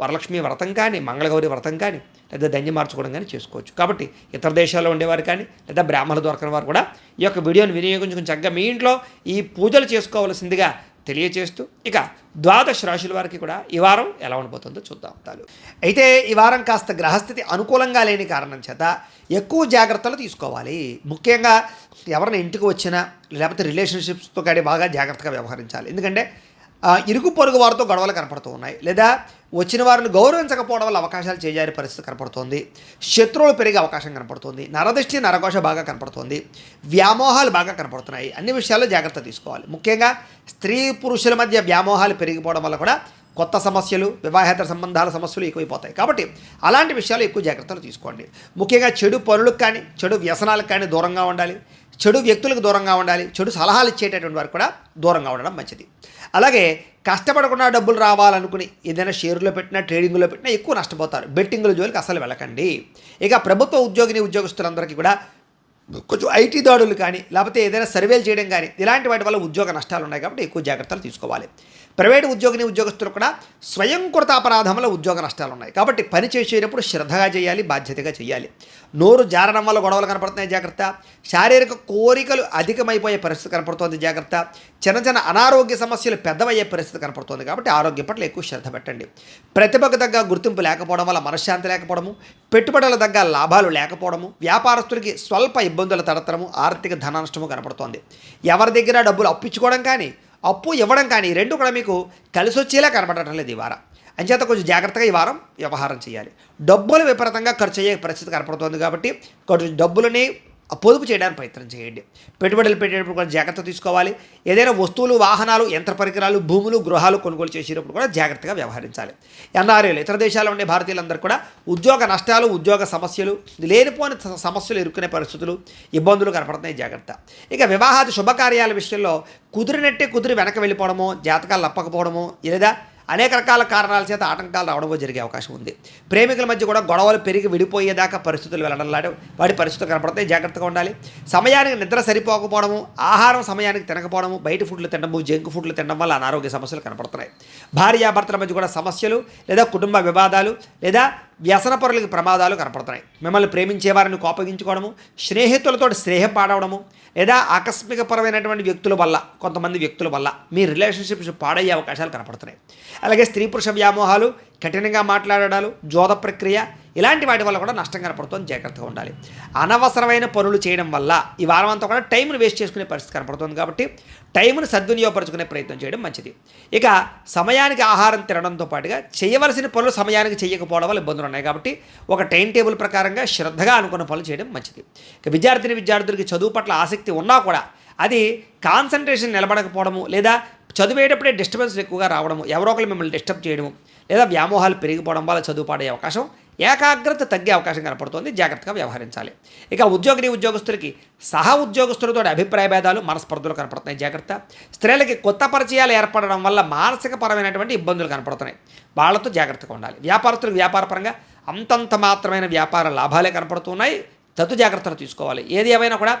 వరలక్ష్మి వ్రతం కానీ మంగళగౌరి వ్రతం కానీ లేదా దంజి మార్చుకోవడం కానీ చేసుకోవచ్చు. కాబట్టి ఇతర దేశాల్లో ఉండేవారు కానీ లేదా బ్రాహ్మణులు దొరకని వారు కూడా ఈ యొక్క వీడియోని వినియోగించుకుని చక్కగా మీ ఇంట్లో ఈ పూజలు చేసుకోవాల్సిందిగా తెలియచేస్తూ ఇక ద్వాదశ రాశుల వారికి కూడా ఈ వారం ఎలా ఉండిపోతుందో చూద్దాం తాలు. అయితే ఈ వారం కాస్త గ్రహస్థితి అనుకూలంగా లేని కారణం చేత ఎక్కువ జాగ్రత్తలు తీసుకోవాలి. ముఖ్యంగా ఎవరైనా ఇంటికి వచ్చినా లేకపోతే రిలేషన్షిప్స్తో కానీ బాగా జాగ్రత్తగా వ్యవహరించాలి. ఎందుకంటే ఇరుగు పొరుగు వారితో గొడవలు కనపడుతూ ఉన్నాయి. లేదా వచ్చిన వారిని గౌరవించకపోవడం వల్ల అవకాశాలు చేజారే పరిస్థితి కనపడుతోంది. శత్రువులు పెరిగే అవకాశం కనపడుతుంది. నరదృష్టి నరఘోష బాగా కనపడుతోంది. వ్యామోహాలు బాగా కనపడుతున్నాయి. అన్ని విషయాల్లో జాగ్రత్త తీసుకోవాలి. ముఖ్యంగా స్త్రీ పురుషుల మధ్య వ్యామోహాలు పెరిగిపోవడం వల్ల కూడా కొత్త సమస్యలు వివాహేతర సంబంధాల సమస్యలు ఎక్కువైపోతాయి. కాబట్టి అలాంటి విషయాలు ఎక్కువ జాగ్రత్తలు తీసుకోండి. ముఖ్యంగా చెడు పనులకు కానీ చెడు వ్యసనాలకు కానీ దూరంగా ఉండాలి. చెడు వ్యక్తులకు దూరంగా ఉండాలి. చెడు సలహాలు ఇచ్చేటటువంటి వారికి కూడా దూరంగా ఉండడం మంచిది. అలాగే కష్టపడకుండా డబ్బులు రావాలనుకుని ఏదైనా షేర్లో పెట్టినా ట్రేడింగ్లో పెట్టినా ఎక్కువ నష్టపోతారు. బెట్టింగ్ల జోలికి అసలు వెళ్ళకండి. ఇక ప్రభుత్వ ఉద్యోగిని ఉద్యోగస్తులందరికీ కూడా కొంచెం ఐటీ దాడులు కానీ లేకపోతే ఏదైనా సర్వేలు చేయడం కానీ ఇలాంటి వాటి వల్ల ఉద్యోగ నష్టాలు ఉన్నాయి కాబట్టి ఎక్కువ జాగ్రత్తలు తీసుకోవాలి. ప్రైవేట్ ఉద్యోగిని ఉద్యోగస్తులు కూడా స్వయం అపరాధంలో ఉద్యోగ నష్టాలు ఉన్నాయి కాబట్టి పని చేసేటప్పుడు శ్రద్ధగా చేయాలి బాధ్యతగా చేయాలి. నోరు జారడం వల్ల గొడవలు కనపడుతున్నాయి జాగ్రత్త. శారీరక కోరికలు అధికమైపోయే పరిస్థితి కనపడుతోంది జాగ్రత్త. చిన్న చిన్న అనారోగ్య సమస్యలు పెద్దవయ్యే పరిస్థితి కనపడుతోంది కాబట్టి ఆరోగ్యం పట్ల ఎక్కువ శ్రద్ధ పెట్టండి. ప్రతిభకు తగ్గ గుర్తింపు లేకపోవడం వల్ల మనశ్శాంతి లేకపోవడము పెట్టుబడుల తగ్గ లాభాలు లేకపోవడము వ్యాపారస్తులకి స్వల్ప ఇబ్బందుల తడతరము ఆర్థిక ధన నష్టము కనపడుతోంది. ఎవరి దగ్గర డబ్బులు అప్పించుకోవడం కానీ అప్పు ఇవ్వడం కానీ రెండు కూడా మీకు కలిసి వచ్చేలా కనబడటం లేదు ఈ వారం. అంచేత కొంచెం జాగ్రత్తగా ఈ వారం వ్యవహారం చేయాలి. డబ్బులు విపరీతంగా ఖర్చు అయ్యే పరిస్థితి కనపడుతోంది కాబట్టి కొంచెం డబ్బులని పొదుపు చేయడానికి ప్రయత్నం చేయండి. పెట్టుబడులు పెట్టేటప్పుడు కూడా జాగ్రత్త తీసుకోవాలి. ఏదైనా వస్తువులు వాహనాలు యంత్ర పరికరాలు భూములు గృహాలు కొనుగోలు చేసేటప్పుడు కూడా జాగ్రత్తగా వ్యవహరించాలి. ఎన్ఆర్ఏలు ఇతర దేశాల్లో ఉండే భారతీయులందరూ కూడా ఉద్యోగ నష్టాలు ఉద్యోగ సమస్యలు లేనిపోని సమస్యలు ఎదుర్కొనే పరిస్థితులు ఇబ్బందులు కనపడుతున్నాయి. జాగ్రత్త. ఇక వివాహాది శుభకార్యాల విషయంలో కుదిరినట్టే కుదిరి వెనక వెళ్ళిపోవడము జాతకాలు లప్పకపోవడము లేదా అనేక రకాల కారణాల చేత ఆటంకాలు రావడమో జరిగే అవకాశం ఉంది. ప్రేమికుల మధ్య కూడా గొడవలు పెరిగి విడిపోయేదాకా పరిస్థితులు వెళ్ళడంలాడు వాటి పరిస్థితులు కనపడతాయి. జాగ్రత్తగా ఉండాలి. సమయానికి నిద్ర సరిపోకపోవడము ఆహారం సమయానికి తినకపోవడము బయట ఫుడ్లు తినడము జంక్ ఫుడ్లు తినడం వల్ల అనారోగ్య సమస్యలు కనపడుతున్నాయి. భార్యాభర్తల మధ్య కూడా సమస్యలు లేదా కుటుంబ వివాదాలు లేదా వ్యసన పరులకి ప్రమాదాలు కనపడుతున్నాయి. మిమ్మల్ని ప్రేమించే వారిని కోపగించుకోవడము స్నేహితులతో స్నేహం పాడవడము లేదా ఆకస్మికపరమైనటువంటి వ్యక్తుల వల్ల కొంతమంది వ్యక్తుల వల్ల మీ రిలేషన్షిప్స్ పాడయ్యే అవకాశాలు కనపడుతున్నాయి. అలాగే స్త్రీ పురుష వ్యామోహాలు కఠినంగా మాట్లాడడాలు జోద ప్రక్రియ ఇలాంటి వాటి వల్ల కూడా నష్టం కనపడుతుంది జాగ్రత్తగా ఉండాలి. అనవసరమైన పనులు చేయడం వల్ల ఈ వారం అంతా కూడా టైంను వేస్ట్ చేసుకునే పరిస్థితి కనపడుతుంది కాబట్టి టైంను సద్వినియోగపరచుకునే ప్రయత్నం చేయడం మంచిది. ఇక సమయానికి ఆహారం తినడంతో పాటుగా చేయవలసిన పనులు సమయానికి చేయకపోవడం వల్ల ఇబ్బందులు ఉన్నాయి కాబట్టి ఒక టైం టేబుల్ ప్రకారంగా శ్రద్ధగా అనుకున్న పనులు చేయడం మంచిది. ఇక విద్యార్థిని విద్యార్థులకి చదువు పట్ల ఆసక్తి ఉన్నా కూడా అది కాన్సన్ట్రేషన్ నిలబడకపోవడము లేదా చదివేటప్పుడే డిస్టర్బెన్స్ ఎక్కువగా రావడము ఎవరో ఒకరు మిమ్మల్ని డిస్టర్బ్ చేయడము లేదా వ్యామోహాలు పెరిగిపోవడం వల్ల చదువు పాడే అవకాశం ఏకాగ్రత తగ్గే అవకాశం కనపడుతుంది. జాగ్రత్తగా వ్యవహరించాలి. ఇక ఉద్యోగిని ఉద్యోగస్తులకి సహ ఉద్యోగస్తులతో అభిప్రాయ భేదాలు మనస్పర్ధలు కనపడుతున్నాయి. జాగ్రత్త. స్త్రీలకి కొత్త పరిచయాలు ఏర్పడడం వల్ల మానసిక పరమైనటువంటి ఇబ్బందులు కనపడుతున్నాయి. వాళ్ళతో జాగ్రత్తగా ఉండాలి. వ్యాపారస్తులకు వ్యాపారపరంగా అంతంత మాత్రమైన వ్యాపార లాభాలే కనపడుతున్నాయి. తత్తు జాగ్రత్తలు తీసుకోవాలి. ఏది ఏమైనా కూడా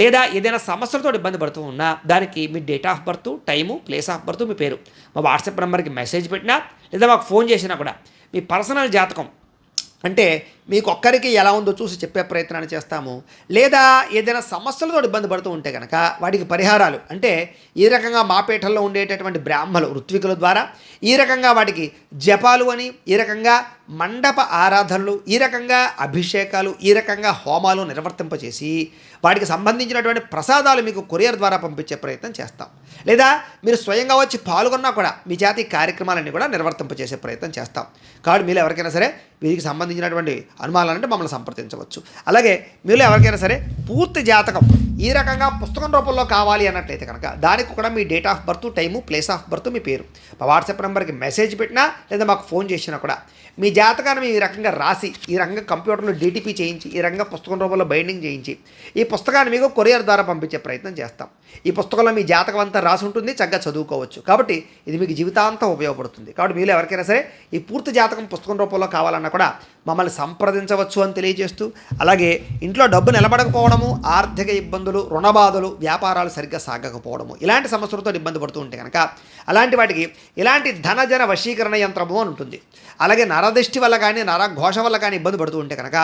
లేదా ఏదైనా సమస్యలతో ఇబ్బంది పడుతూ ఉన్నా దానికి మీ date of birth time place of birth మీ పేరు. మా వాట్సాప్ నెంబర్కి మెసేజ్ పెట్టినా లేదా మాకు ఫోన్ చేసినా కూడా మీ పర్సనల్ జాతకం అంటే మీకు ఒక్కరికి ఎలా ఉందో చూసి చెప్పే ప్రయత్నాన్ని చేస్తాము. లేదా ఏదైనా సమస్యలతో ఇబ్బంది పడుతూ ఉంటే కనుక వాటికి పరిహారాలు అంటే ఈ రకంగా మాపేటల్లో ఉండేటటువంటి బ్రాహ్మలు ఋత్వికుల ద్వారా ఈ రకంగా వాటికి జపాలు అని ఈ రకంగా మండప ఆరాధనలు ఈ రకంగా అభిషేకాలు ఈ రకంగా హోమాలు నిర్వర్తింపచేసి వాటికి సంబంధించినటువంటి ప్రసాదాలు మీకు కొరియర్ ద్వారా పంపించే ప్రయత్నం చేస్తాం. లేదా మీరు స్వయంగా వచ్చి పాల్గొన్నా కూడా మీ జాతి కార్యక్రమాలన్నీ కూడా నిర్వర్తింపచేసే ప్రయత్నం చేస్తాం. కాబట్టి మీరు ఎవరికైనా సరే వీరికి సంబంధించినటువంటి అనుమానాలంటే మమ్మల్ని సంప్రదించవచ్చు. అలాగే మీరు ఎవరికైనా సరే పూర్తి జాతకం ఈ రకంగా పుస్తకం రూపంలో కావాలి అన్నట్లయితే కనుక దానికి కూడా మీ date of birth time place of birth మీ పేరు. మా వాట్సాప్ నెంబర్కి మెసేజ్ పెట్టినా లేదా మాకు ఫోన్ చేసినా కూడా మీ జాతకాన్ని ఈ రకంగా రాసి ఈ రకంగా కంప్యూటర్లో డీటీపీ చేయించి ఈ రకంగా పుస్తకం రూపంలో బైండింగ్ చేయించి ఈ పుస్తకాన్ని మీకు కొరియర్ ద్వారా పంపించే ప్రయత్నం చేస్తాం. ఈ పుస్తకంలో మీ జాతకం అంతా రాసి ఉంటుంది చక్కగా చదువుకోవచ్చు. కాబట్టి ఇది మీకు జీవితాంతం ఉపయోగపడుతుంది. కాబట్టి మీరు ఎవరికైనా సరే ఈ పూర్తి జాతకం పుస్తకం రూపంలో కావాలన్నా కూడా మమ్మల్ని సంప్రదించవచ్చు అని తెలియజేస్తూ అలాగే ఇంట్లో డబ్బు నిలబడకపోవడము ఆర్థిక ఇబ్బందులు రుణబాధలు వ్యాపారాలు సరిగ్గా సాగకపోవడము ఇలాంటి సమస్యలతో ఇబ్బంది పడుతూ ఉంటే కనుక అలాంటి వాటికి ఇలాంటి ధనజన వశీకరణ యంత్రము అని ఉంటుంది. అలాగే నరదృష్టి వల్ల కానీ నరఘోష వల్ల కానీ ఇబ్బంది పడుతూ ఉంటే కనుక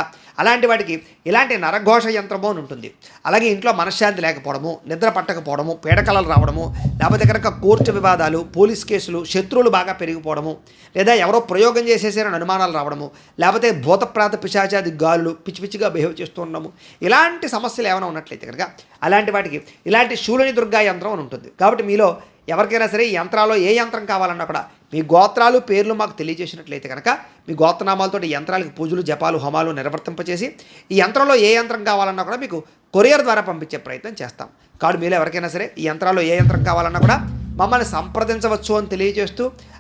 అలాంటి వాటికి ఇలాంటి నరఘోష యంత్రము అని ఉంటుంది. అలాగే ఇంట్లో మనశ్శాంతి లేకపోవడము నిద్ర పట్టకపోవడము పీడకలలు రావడము లేకపోతే కనుక కోర్టు వివాదాలు పోలీస్ కేసులు శత్రువులు బాగా పెరిగిపోవడము లేదా ఎవరో ప్రయోగం చేసేసారని అనుమానాలు రావడము లేకపోతే భూతప్రాత పిశాచాది గాలులు పిచ్చి పిచ్చిగా బిహేవ్ చేస్తూ ఉండము ఇలాంటి సమస్యలు ఏమైనా ఉన్నట్లయితే కనుక అలాంటి వాటికి ఇలాంటి శూలని దుర్గా యంత్రం అని ఉంటుంది. కాబట్టి మీలో ఎవరికైనా సరే ఈ యంత్రాల్లో ఏ యంత్రం కావాలన్నా కూడా మీ గోత్రాలు పేర్లు మాకు తెలియజేసినట్లయితే కనుక మీ గోత్రనామాలతో యంత్రాలకు పూజలు జపాలు హోమాలు నిర్వర్తింపచేసి ఈ యంత్రంలో ఏ యంత్రం కావాలన్నా కూడా మీకు కొరియర్ ద్వారా పంపించే ప్రయత్నం చేస్తాం. కాదు మీరు ఎవరికైనా సరే ఈ యంత్రాల్లో ఏ యంత్రం కావాలన్నా కూడా మమ్మల్ని సంప్రదించవచ్చు అని తెలియజేస్తూ